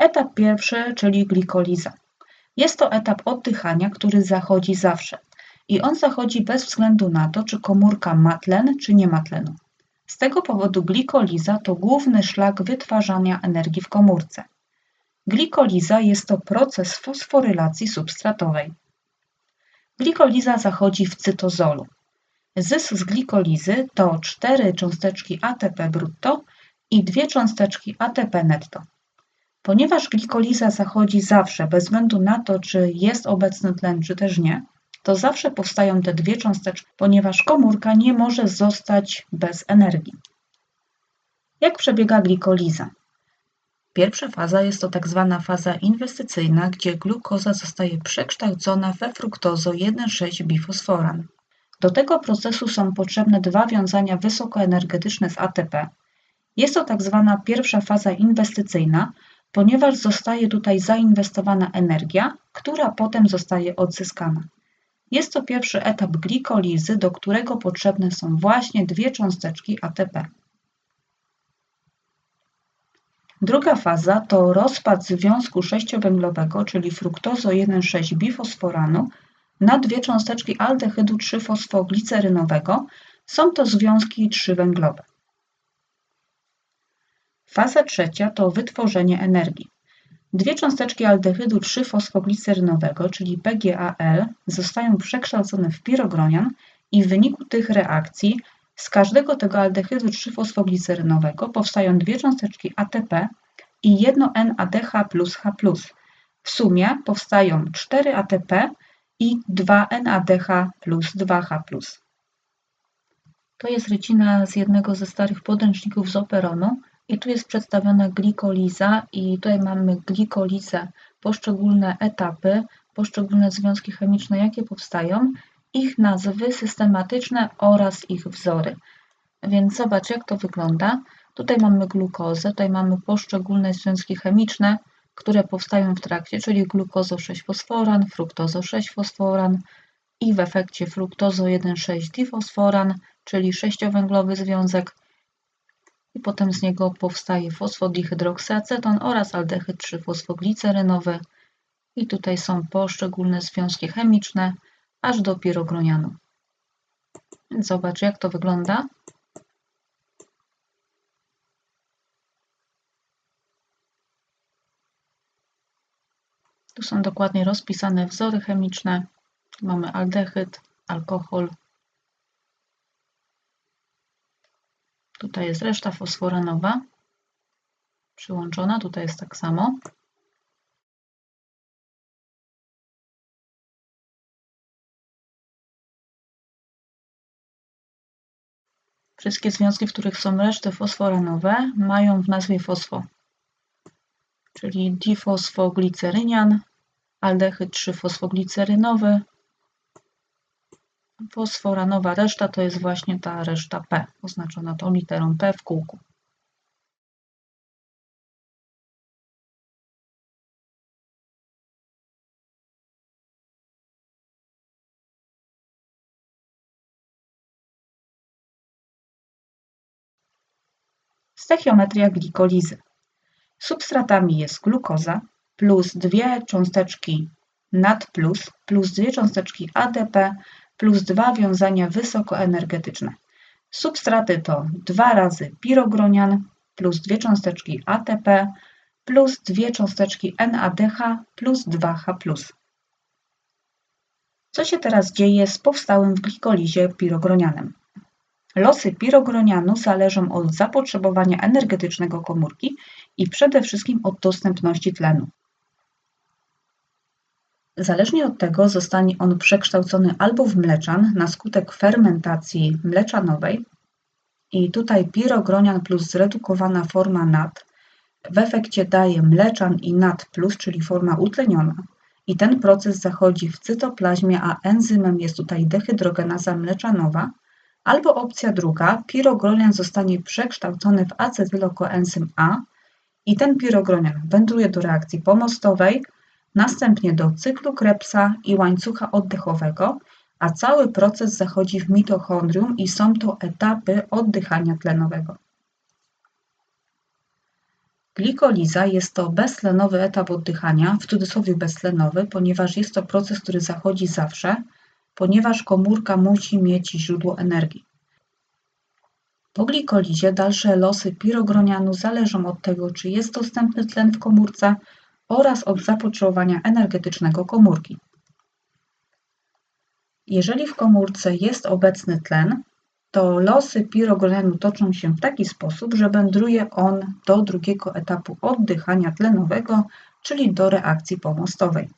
Etap pierwszy, czyli glikoliza. Jest to etap oddychania, który zachodzi zawsze i on zachodzi bez względu na to, czy komórka ma tlen, czy nie ma tlenu. Z tego powodu glikoliza to główny szlak wytwarzania energii w komórce. Glikoliza jest to proces fosforylacji substratowej. Glikoliza zachodzi w cytozolu. Zysk z glikolizy to 4 cząsteczki ATP brutto i 2 cząsteczki ATP netto. Ponieważ glikoliza zachodzi zawsze, bez względu na to, czy jest obecny tlen, czy też nie, to zawsze powstają te dwie cząsteczki, ponieważ komórka nie może zostać bez energii. Jak przebiega glikoliza? Pierwsza faza jest to tak zwana faza inwestycyjna, gdzie glukoza zostaje przekształcona we fruktozo 1,6-bifosforan. Do tego procesu są potrzebne dwa wiązania wysokoenergetyczne z ATP. Jest to tak zwana pierwsza faza inwestycyjna, ponieważ zostaje tutaj zainwestowana energia, która potem zostaje odzyskana. Jest to pierwszy etap glikolizy, do którego potrzebne są właśnie dwie cząsteczki ATP. Druga faza to rozpad związku sześciowęglowego, czyli fruktozo 1,6-bifosforanu na dwie cząsteczki aldehydu 3-fosfoglicerynowego. Są to związki trzywęglowe. Faza trzecia to wytworzenie energii. Dwie cząsteczki aldehydu 3-fosfoglicerynowego, czyli PGAL, zostają przekształcone w pirogronian i w wyniku tych reakcji z każdego tego aldehydu 3-fosfoglicerynowego powstają dwie cząsteczki ATP i jedno NADH plus H+. W sumie powstają 4 ATP i 2 NADH plus 2H+. To jest rycina z jednego ze starych podręczników z operonu i tu jest przedstawiona glikoliza i tutaj mamy glikolizę, poszczególne etapy, poszczególne związki chemiczne, jakie powstają, ich nazwy systematyczne oraz ich wzory. Więc zobacz, jak to wygląda. Tutaj mamy glukozę, tutaj mamy poszczególne związki chemiczne, które powstają w trakcie, czyli glukozo 6-fosforan, fruktozo 6-fosforan i w efekcie fruktozo 1,6-difosforan, czyli sześciowęglowy związek, i potem z niego powstaje fosfodihydroksyaceton oraz aldehyd 3-fosfoglicerynowy i tutaj są poszczególne związki chemiczne aż do pirogronianu. Więc zobacz jak to wygląda. Tu są dokładnie rozpisane wzory chemiczne. Mamy aldehyd, alkohol, Tutaj jest reszta fosforanowa przyłączona, tutaj jest tak samo. Wszystkie związki, w których są reszty fosforanowe, mają w nazwie fosfo, czyli difosfoglicerynian, aldehyd 3-fosfoglicerynowy, Fosforanowa reszta to jest właśnie ta reszta P, oznaczona tą literą P w kółku. Stechiometria glikolizy. Substratami jest glukoza plus dwie cząsteczki NAD+, plus dwie cząsteczki ADP plus dwa wiązania wysokoenergetyczne. Substraty to dwa razy pirogronian plus dwie cząsteczki ATP plus dwie cząsteczki NADH plus 2H+. Co się teraz dzieje z powstałym w glikolizie pirogronianem? Losy pirogronianu zależą od zapotrzebowania energetycznego komórki i przede wszystkim od dostępności tlenu. Zależnie od tego zostanie on przekształcony albo w mleczan na skutek fermentacji mleczanowej i tutaj pirogronian plus zredukowana forma NAD w efekcie daje mleczan i NAD+, czyli forma utleniona. I ten proces zachodzi w cytoplazmie, a enzymem jest tutaj dehydrogenaza mleczanowa. Albo opcja druga, pirogronian zostanie przekształcony w acetylokoenzym A i ten pirogronian wędruje do reakcji pomostowej, następnie do cyklu Krebsa i łańcucha oddechowego, a cały proces zachodzi w mitochondrium i są to etapy oddychania tlenowego. Glikoliza jest to beztlenowy etap oddychania, w cudzysłowie beztlenowy, ponieważ jest to proces, który zachodzi zawsze, ponieważ komórka musi mieć źródło energii. Po glikolizie dalsze losy pirogronianu zależą od tego, czy jest dostępny tlen w komórce oraz od zapotrzebowania energetycznego komórki. Jeżeli w komórce jest obecny tlen, to losy pirogronianu toczą się w taki sposób, że wędruje on do drugiego etapu oddychania tlenowego, czyli do reakcji pomostowej.